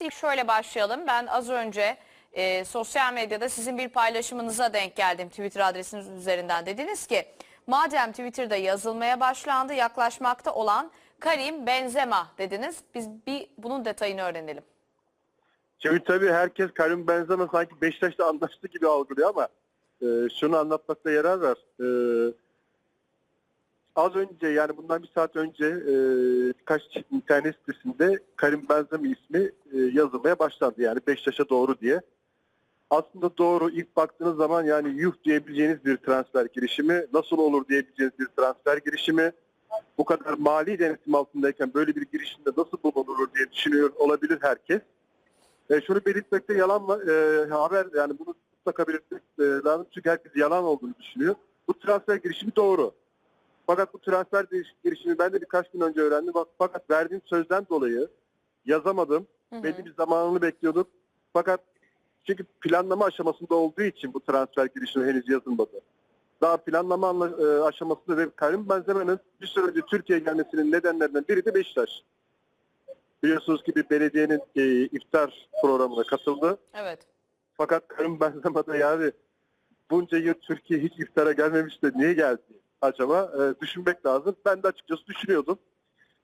İlk şöyle başlayalım. Ben az önce e, sosyal medyada sizin bir paylaşımınıza denk geldim Twitter adresiniz üzerinden. Dediniz ki madem Twitter'da yazılmaya başlandı yaklaşmakta olan Karim Benzema dediniz. Biz bir bunun detayını öğrenelim. Şimdi tabii herkes Karim Benzema sanki Beşiktaş'ta anlaştı gibi algılıyor ama e, şunu anlatmakta yarar var. E, az önce yani bundan bir saat önce e, birkaç internet sitesinde Karim Benzema ismi e, yazılmaya başlandı. Yani Beşiktaş'a doğru diye. Aslında doğru ilk baktığınız zaman yani yuh diyebileceğiniz bir transfer girişimi, nasıl olur diyebileceğiniz bir transfer girişimi, bu kadar mali denetim altındayken böyle bir girişimde nasıl bulunur diye düşünüyor olabilir herkes. E, şunu belirtmekte yalan. E, haber yani bunu mutlaka belirtmek e, lazım çünkü herkes yalan olduğunu düşünüyor. Bu transfer girişimi doğru. Fakat bu transfer giriş- girişimi ben de birkaç gün önce öğrendim. Fakat verdiğim sözden dolayı yazamadım. Hı hı. Belli bir zamanını bekliyorduk. Fakat çünkü planlama aşamasında olduğu için bu transfer girişimi henüz yazılmadı. Daha planlama anla- e, aşamasında ve Karim Benzema'nın bir süre önce Türkiye'ye gelmesinin nedenlerinden biri de Beşiktaş. Biliyorsunuz ki bir belediyenin e, iftar programına katıldı. Evet. Fakat Karim Benzema da yani bunca yıl Türkiye hiç iftara gelmemiş de niye geldi acaba? E, düşünmek lazım. Ben de açıkçası düşünüyordum.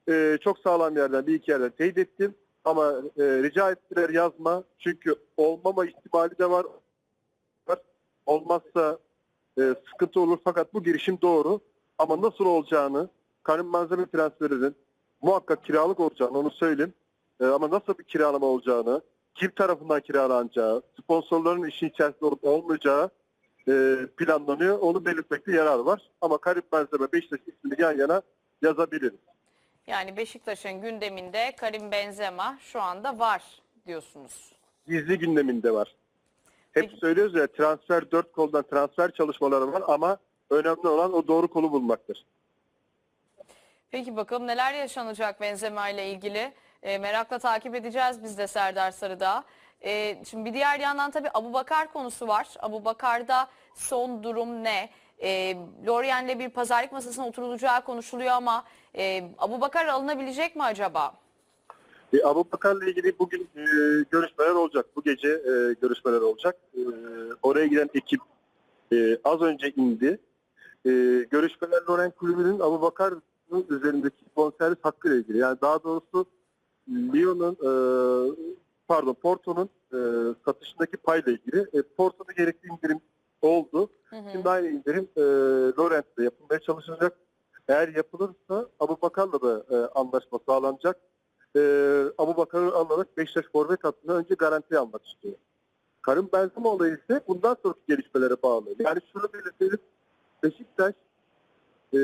E, çok sağlam yerden bir iki yerden teyit ettim. Ama e, rica ettiler yazma. Çünkü olmama ihtimali de var. Olmazsa e, sıkıntı olur. Fakat bu girişim doğru. Ama nasıl olacağını Karim Benzema transferinin muhakkak kiralık olacağını onu söyleyeyim. E, ama nasıl bir kiralama olacağını, kim tarafından kiralanacağı, sponsorların işin içerisinde olup olmayacağı e, planlanıyor. Onu belirtmekte yarar var. Ama Karim Benzema Beşiktaş ismini yan yana yazabiliriz. Yani Beşiktaş'ın gündeminde Karim Benzema şu anda var diyorsunuz. Gizli gündeminde var. Hep Peki. söylüyoruz ya transfer dört koldan transfer çalışmaları var ama önemli olan o doğru kolu bulmaktır. Peki bakalım neler yaşanacak Benzema ile ilgili. E, merakla takip edeceğiz biz de Serdar Sarıdağ. E, şimdi bir diğer yandan tabii Abu Bakar konusu var. Abu Bakar'da son durum ne? E, Lorient'le bir pazarlık masasına oturulacağı konuşuluyor ama e, Abu Bakar alınabilecek mi acaba? E, Abu Bakar'la ilgili bugün e, görüşmeler olacak. Bu gece e, görüşmeler olacak. E, oraya giden ekip e, az önce indi. E, görüşmeler Loren Kulübü'nün Abu Bakar'ın üzerindeki bonservis hakkı ile ilgili. Yani daha doğrusu Lyon'un e, pardon Porto'nun e, satışındaki payla ilgili. E, Porto'da gerekli indirim oldu. Hı hı. Şimdi aynı indirim e, Lorent'te yapılmaya çalışılacak. Eğer yapılırsa Abu Bakar'la da e, anlaşma sağlanacak. E, Abu Bakar'ı alarak Beşiktaş forvet hattını önce garantiye almak istiyor. Karim Benzema olayı ise bundan sonraki gelişmelere bağlı. Yani şunu belirtelim. Beşiktaş e,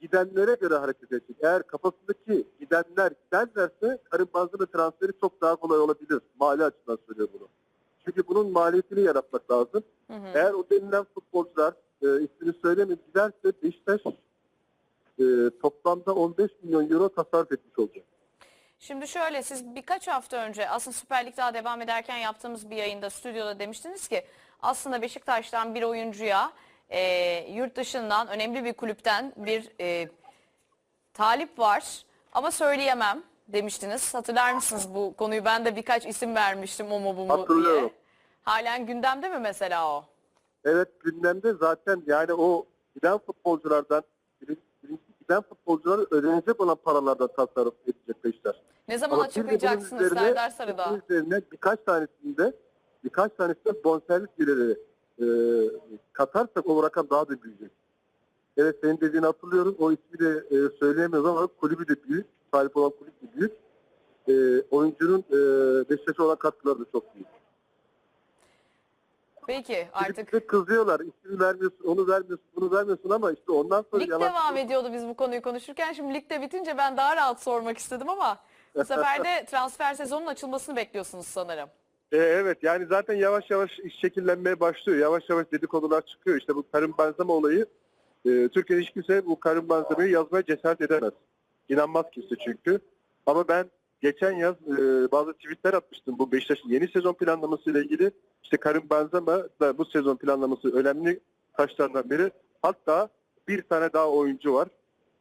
gidenlere göre hareket edecek. Eğer kafasındaki gidenler giderlerse Karim Benzema transferi çok daha kolay olabilir. Mali açıdan söylüyor bunu. Çünkü bunun maliyetini yaratmak lazım. Hı hı. Eğer o denilen futbolcular e, ismini söylemeyip giderse Beşiktaş e, toplamda 15 milyon euro tasarruf etmiş olacak. Şimdi şöyle siz birkaç hafta önce aslında Süper Lig daha devam ederken yaptığımız bir yayında stüdyoda demiştiniz ki aslında Beşiktaş'tan bir oyuncuya e, yurt dışından önemli bir kulüpten bir e, talip var ama söyleyemem demiştiniz. Hatırlar mısınız bu konuyu? Ben de birkaç isim vermiştim o mu bu mu Hatırlıyorum. diye. Halen gündemde mi mesela o? Evet gündemde zaten yani o giden futbolculardan birinci, giden futbolculara ödenecek olan paralardan tasarruf edecek. Ne zaman Ama bunun açıklayacaksınız üzerine- Serdar Sarıdağ? bunun üzerine birkaç tanesinde birkaç tanesinde bonservis giderleri e, katarsak o rakam daha da büyüyecek. Evet senin dediğini hatırlıyorum. O ismi de e, söyleyemiyoruz ama kulübü de büyük. Sahip olan kulüp de büyük. E, oyuncunun e, Beşiktaş'a olan katkıları da çok büyük. Peki artık Artık kızıyorlar. İsmini vermiyorsun, onu vermiyorsun, bunu vermiyorsun ama işte ondan sonra lig yalan- devam ediyordu biz bu konuyu konuşurken. Şimdi lig de bitince ben daha rahat sormak istedim ama bu sefer de transfer sezonunun açılmasını bekliyorsunuz sanırım. E, evet yani zaten yavaş yavaş iş şekillenmeye başlıyor. Yavaş yavaş dedikodular çıkıyor. İşte bu Karim Benzema olayı e, Türkiye'de hiç kimse bu Karim Benzema'yı yazmaya cesaret edemez. İnanmaz kimse çünkü. Ama ben geçen yaz e, bazı tweetler atmıştım bu Beşiktaş'ın yeni sezon planlaması ile ilgili. İşte Karim Benzema da bu sezon planlaması önemli taşlardan biri. Hatta bir tane daha oyuncu var.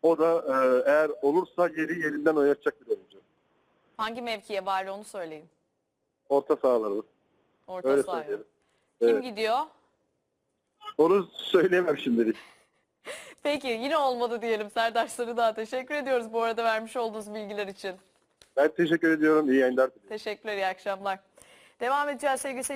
O da e, eğer olursa yeri yerinden oynatacak bir oyuncu. Hangi mevkiye bari onu söyleyin. Orta sahalarımız. Orta Öyle söyleyelim. Kim Evet. gidiyor? Onu söyleyemem şimdilik. Peki yine olmadı diyelim Serdar Sarıdağ. Teşekkür ediyoruz bu arada vermiş olduğunuz bilgiler için. Ben teşekkür ediyorum. İyi yayınlar. Teşekkürler, iyi akşamlar. Devam edeceğiz sevgili seyirciler.